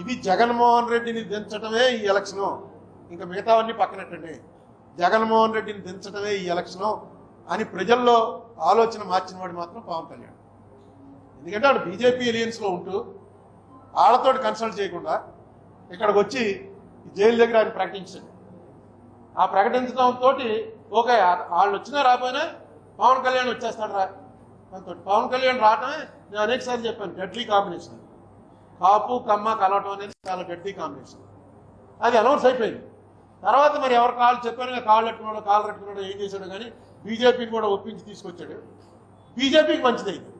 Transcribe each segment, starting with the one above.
ఇది జగన్మోహన్ రెడ్డిని దించటమే ఈ ఎలక్షను. ఇంకా మిగతావన్నీ పక్కనట్టండి. జగన్మోహన్ రెడ్డిని దించటమే ఈ ఎలక్షను అని ప్రజల్లో ఆలోచన మార్చిన వాడు మాత్రం పవన్ కళ్యాణ్. ఎందుకంటే వాడు బీజేపీ ఎలియన్స్లో ఉంటూ వాళ్ళతోటి కన్సల్ట్ చేయకుండా ఇక్కడికి వచ్చి జైలు దగ్గర ఆయన ప్రకటించాడు. ఆ ప్రకటించడంతో ఓకే వాళ్ళు వచ్చినా రాపోయినా పవన్ కళ్యాణ్ వచ్చేస్తాడు రా. పవన్ కళ్యాణ్ రావటమే నేను అనేకసార్లు చెప్పాను డెడ్లీ కాంబినేషన్. కాపు కమ్మ కలవటం అనేది చాలా డెడ్లీ కాంబినేషన్ అది అనౌన్స్ అయిపోయింది. తర్వాత మరి ఎవరు కాళ్ళు చెప్పాను కదా, కాళ్ళు పెట్టుకున్నాడు కాళ్ళు పెట్టుకున్నాడు ఏం చేశాడు కానీ బీజేపీని కూడా ఒప్పించి తీసుకొచ్చాడు. బీజేపీకి మంచిదైంది.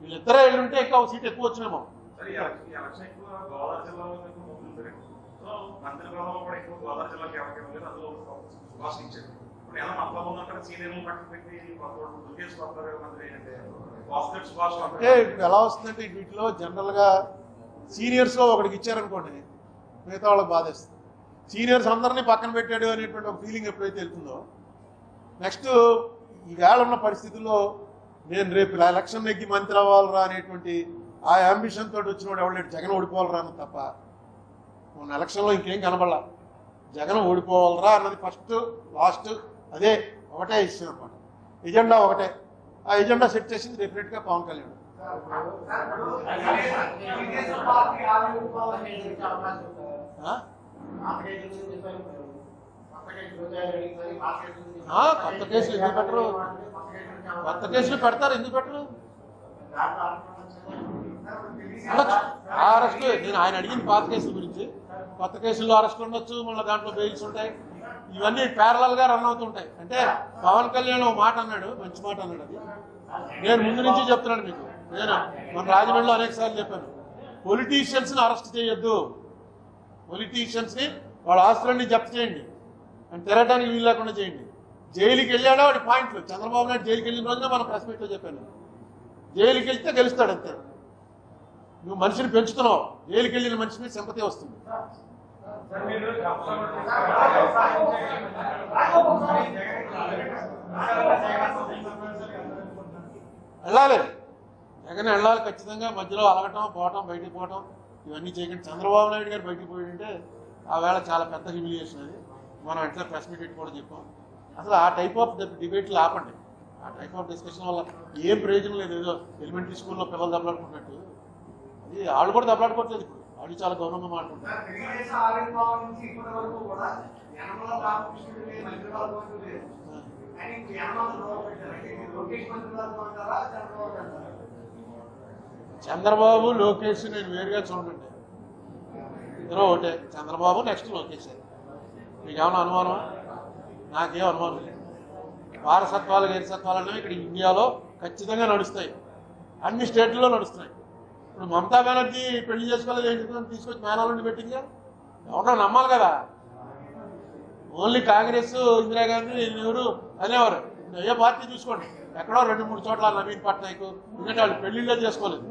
వీళ్ళిద్దరే వెళ్ళుంటే ఇంకా ఒక సీట్ ఎక్కువ వచ్చినేమో. ఎలా వస్తుందంటే వీటిలో జనరల్గా సీనియర్స్లో ఒకటికి ఇచ్చారనుకోండి మిగతా వాళ్ళకి బాధేస్తుంది. సీనియర్స్ అందరినీ పక్కన పెట్టాడు అనేటువంటి ఒక ఫీలింగ్ ఎప్పుడైతే వెళ్తుందో నెక్స్ట్ ఈవేళ ఉన్న పరిస్థితుల్లో నేను రేపు ఇలా ఎలక్షన్ నెగ్గి మంత్రి అవ్వాలరా అనేటువంటి ఆ అంబిషన్ తోటి వచ్చినోడు ఎవరు జగన్ ఓడిపోవాలరా అన్నది తప్ప మొన్న ఎలక్షన్లో ఇంకేం కనబడాల. జగన్ ఓడిపోవాలరా అన్నది ఫస్ట్ లాస్ట్ అదే ఒకటే ఇష్టం అనమాట ఎజెండా ఒకటే. ఆ ఎజెండా సెట్ చేసింది డెఫినెట్గా పవన్ కళ్యాణ్. కొత్త కేసులు ఎందుకు కొత్త పెట్టరు? కొత్త కేసులు పెడతారు ఎందుకు పెట్టరు? ఆ అరెస్ట్ నేను ఆయన అడిగింది పాత కేసుల గురించి. కొత్త కేసుల్లో అరెస్ట్ ఉండొచ్చు మళ్ళీ దాంట్లో బెయిల్స్ ఉంటాయి. ఇవన్నీ ప్యారలల్గా రన్ అవుతుంటాయి. అంటే పవన్ కళ్యాణ్ ఒక మాట అన్నాడు మంచి మాట అన్నాడు అది. నేను ముందు నుంచి చెప్తున్నాను మీకు. నేనా మన రాజమండ్రిలో అనేక సార్లు చెప్పాను. పొలిటీషియన్స్ని అరెస్ట్ చేయొద్దు. పొలిటీషియన్స్ని వాళ్ళ ఆస్తులన్నీ జప్తు చేయండి. అని తిరగడానికి వీలు లేకుండా చేయండి. జైలుకి వెళ్ళాడా వాడి పాయింట్లు చంద్రబాబు నాయుడు జైలుకి వెళ్ళిన రోజున మనం ప్రెస్ మీట్లో చెప్పాను. జైలుకి వెళ్తే గెలుస్తాడు అంతే. నువ్వు మనిషిని పెంచుతున్నావు. జైలుకి వెళ్ళిన మనిషి మీద సింపతి వస్తుంది. వెళ్ళాలి. జగన్ వెళ్ళాలి ఖచ్చితంగా. మధ్యలో అలగటం పోవటం బయటికి పోవటం ఇవన్నీ చేయకండి. చంద్రబాబు నాయుడు గారు బయటికి పోయింటే ఆ వేళ చాలా పెద్ద హ్యూమిలియేషన్ అది. మనం ఎట్లా ప్రెస్ మీట్ పెట్టి కూడా చెప్పాం. అసలు ఆ టైప్ ఆఫ్ డిబేట్లు ఆపండి. ఆ టైప్ ఆఫ్ డిస్కషన్ వల్ల ఏం ప్రయోజనం లేదు. ఏదో ఎలిమెంటరీ స్కూల్లో పిల్లలు దెబ్బలాడుకున్నట్టు. అది వాళ్ళు కూడా దెబ్బలాడుకోవట్లేదు ఇప్పుడు. వాళ్ళు చాలా గౌరవంగా మాట్లాడుకుంటారు చంద్రబాబు లోకేష్ నేను వేరుగా చూడండి ఇద్దరు ఒకటే. చంద్రబాబు నెక్స్ట్ లోకేష్. మీకేమైనా అనుమానం నాకేం అనుమానం లేదు. వారసత్వాలు వేరసత్వాలు అనేవి ఇక్కడ ఇండియాలో ఖచ్చితంగా నడుస్తాయి. అన్ని స్టేట్లలో నడుస్తున్నాయి. ఇప్పుడు మమతా బెనర్జీ పెళ్ళి చేసుకోలేదు ఏంటి తీసుకొచ్చి మేనాలని పెట్టిందిగా ఎవరన్నా నమ్మాలి కదా. ఓన్లీ కాంగ్రెస్ ఇందిరాగాంధీ నెహ్రూ అనేవారు. ఏ పార్టీ చూసుకోండి. ఎక్కడో రెండు మూడు చోట్ల నవీన్ పట్నాయక్ ఎందుకంటే వాళ్ళు పెళ్ళిళ్ళే చేసుకోలేదు.